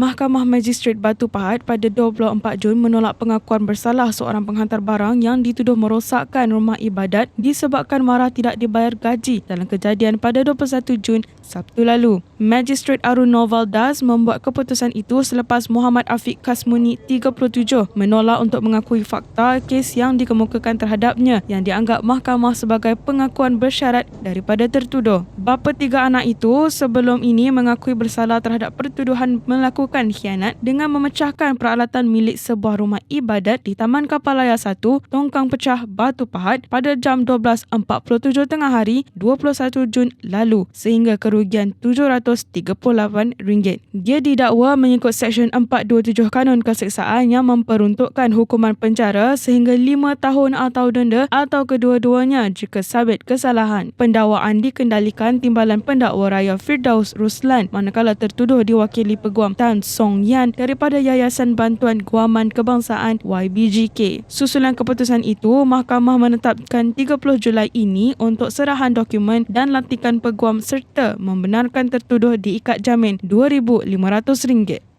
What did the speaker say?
Mahkamah Magistrat Batu Pahat pada 24 Jun menolak pengakuan bersalah seorang penghantar barang yang dituduh merosakkan rumah ibadat disebabkan marah tidak dibayar gaji dalam kejadian pada 21 Jun Sabtu lalu. Magistrat Arun Noval Das membuat keputusan itu selepas Muhammad Afiq Kasmuni 37 menolak untuk mengakui fakta kes yang dikemukakan terhadapnya yang dianggap mahkamah sebagai pengakuan bersyarat daripada tertuduh. Bapa tiga anak itu sebelum ini mengakui bersalah terhadap pertuduhan melakukan khianat dengan memecahkan peralatan milik sebuah rumah ibadat di Taman Kapalaya 1, Tongkang Pecah, Batu Pahat pada jam 12.47 tengah hari 21 Jun lalu sehingga kerugian kerugian RM738. Dia didakwa mengikut Seksyen 427 Kanun Keseksaan yang memperuntukkan hukuman penjara sehingga 5 tahun atau denda atau kedua-duanya jika sabit kesalahan. Pendakwaan dikendalikan Timbalan Pendakwa Raya Firdaus Ruslan manakala tertuduh diwakili Peguam Tan Song Yan daripada Yayasan Bantuan Guaman Kebangsaan YBGK. Susulan keputusan itu, Mahkamah menetapkan 30 Julai ini untuk serahan dokumen dan lantikan peguam serta membenarkan tertuduh diikat jamin RM2,500.